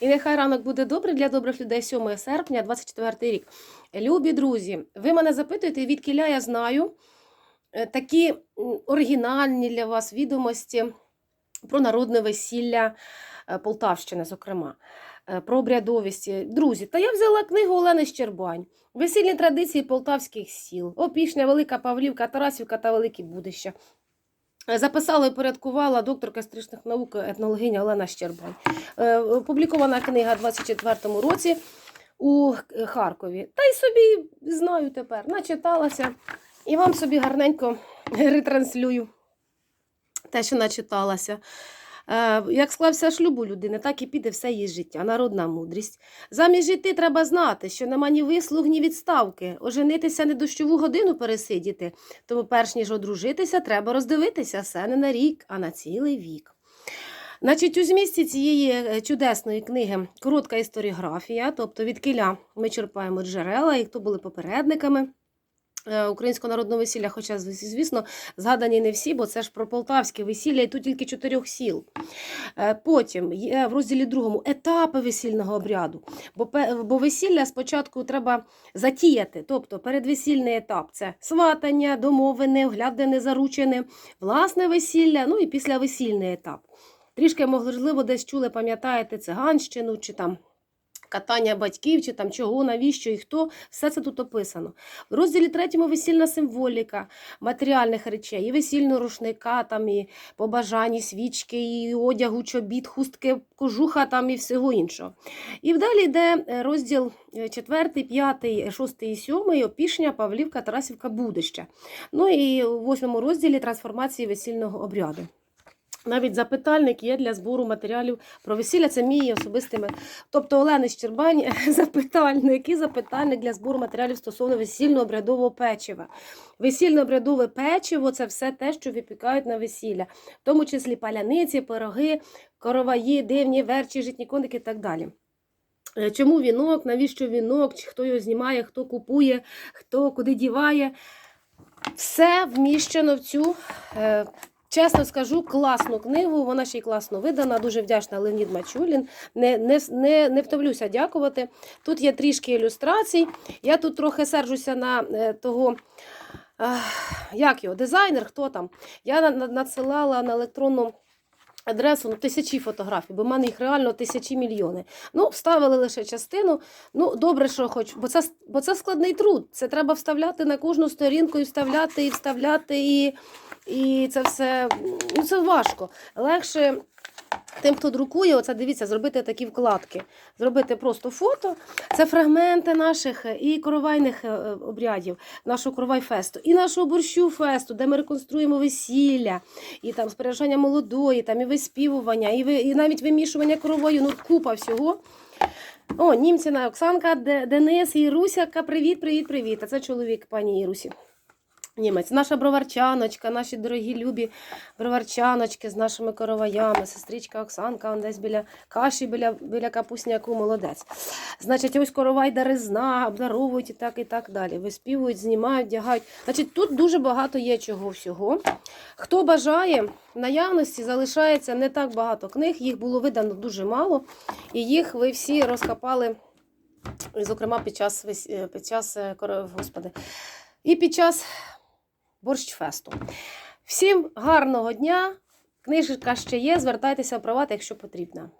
І нехай ранок буде добрий для добрих людей 7 серпня, 24 рік. Любі друзі, ви мене запитуєте, відки я знаю е, такі оригінальні для вас відомості про народне весілля е, Полтавщини, зокрема, е, про обрядовісті. Друзі, та я взяла книгу Олени Щербань. Весільні традиції полтавських сіл, Опішня, Велика Павлівка, Тарасівка та Великі Будища. Е, Записала і порядкувала докторка стрічних наук етнологиня Олена Щербань. Е, Опублікована книга у 24-му році у Харкові. Та й собі знаю тепер, начиталася і вам собі гарненько ретранслюю те, що начиталася. Е, Як склався шлюб у людини, так і піде все її життя, народна мудрість. Заміж жити треба знати, що нема ні вислуг, ні відставки. Оженитися не дощову годину пересидіти. Тому, перш ніж одружитися, треба роздивитися все не на рік, а на цілий вік. Значить, у змісті цієї е, чудесної книги коротка історіографія, тобто від киля ми черпаємо джерела, і хто були попередниками українського народного весілля, хоча, звісно, згадані не всі, бо це ж про полтавське весілля, і тут тільки чотирьох сіл. Е, Потім є в розділі другому етапи весільного обряду. Бо, бо весілля спочатку треба затіяти, тобто передвесільний етап це сватання, домовини, оглядане, заручене, власне весілля, ну і післявесільний етап. Трішки, можливо, десь чули, пам'ятаєте, циганщину чи там. Катання батьків, чи там чого, навіщо і хто, все це тут описано. В розділі третьому весільна символіка матеріальних речей, і весільного рушника, там, і побажань, і свічки, і одягу, чобіт, хустки, кожуха там, і всього іншого. І вдалі йде е, розділ 4, 5, 6 і 7, Опішня, Павлівка, Тарасівка, Будища. Ну і у восьмому розділі трансформації весільного обряду. Навіть запитальник є для збору матеріалів про весілля. Це мій особистий. Тобто Олени Щербань запитальник і запитальник для збору матеріалів стосовно весільного обрядового печива. Весільне обрядове печиво це все те, що випікають на весілля, в тому числі паляниці, пироги, короваї, дивні, верчі, житні коники і так далі. Е, Чому вінок, навіщо вінок, хто його знімає, хто купує, хто куди діває. Все вміщено в цю, е, чесно скажу, класну книгу. Вона ще й класно видана. Дуже вдячна Леонід Мачулін. Не, не, не, не втомлюся дякувати. Тут є трішки ілюстрацій. Я тут трохи сержуся на е, того. Як його, дизайнер, хто там? Я на- на- надсилала на електронну адресу ну, тисячі фотографій, бо в мене їх реально тисячі мільйони. Ну, вставили лише частину. Ну, добре, що хоч, бо це, бо це складний труд. Це треба вставляти на кожну сторінку і вставляти, і вставляти, і, і це все ну, це важко. Легше. Тим, хто друкує, оце дивіться, зробити такі вкладки. Зробити просто фото. Це фрагменти наших е, і коровайних е, е, обрядів, нашого коровай-фесту, і нашого борщу фесту, де ми реконструємо весілля, і там споряджання молодої, там і виспівування, і, ви, і навіть вимішування коровою, ну купа всього. О, Німціна Оксанка, Де- Денис і Русяка. Привіт, привіт, привіт. А це чоловік пані Ірусі. Німець, наша броварчаночка, наші дорогі любі броварчаночки з нашими короваями, сестричка Оксанка, он десь біля каші, біля, біля капусняку, молодець. Значить, ось коровай даризна, обдаровують і так, і так далі. Виспівують, знімають, вдягають. Значить, тут дуже багато є чого всього. Хто бажає, в наявності залишається не так багато книг, їх було видано дуже мало, і їх ви всі розкопали, зокрема, під час, під час е, господи, і під час борщфесту. Всім гарного дня! Книжка ще є, звертайтеся в приват, якщо потрібно.